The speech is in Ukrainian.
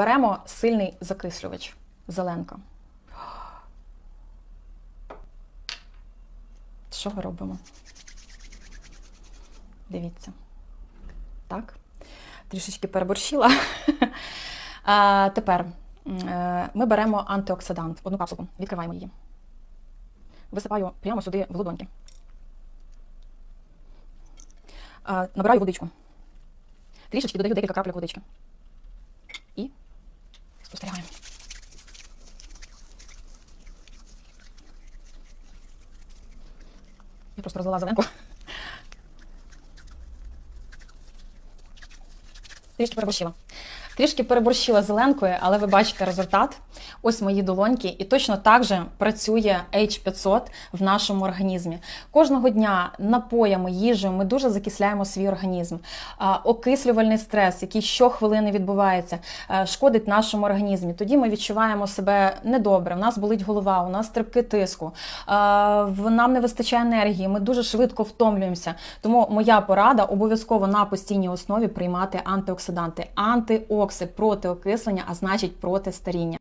Беремо сильний закислювач. Зеленка. Що ми робимо? Дивіться. Так. Трішечки переборщила. А, тепер е, ми беремо антиоксидант, одну капсулку, відкриваємо її. Висипаю прямо сюди в ладоньки. А, набираю водичку. Трішечки додаю декілька капель водички. Спостерігаємо. Я просто розвела зеленку. Трішки переборщила. Трішки переборщила зеленкою, але ви бачите результат. Ось мої долоньки, і точно так же працює H500 в нашому організмі. Кожного дня напоями, їжею ми дуже закисляємо свій організм. Окислювальний стрес, який щохвилини відбувається, шкодить нашому організмі. Тоді ми відчуваємо себе недобре. У нас болить голова, у нас стрибки тиску, нам не вистачає енергії. Ми дуже швидко втомлюємося. Тому моя порада обов'язково на постійній основі приймати антиоксиданти, антиокси проти окислення, а значить проти старіння.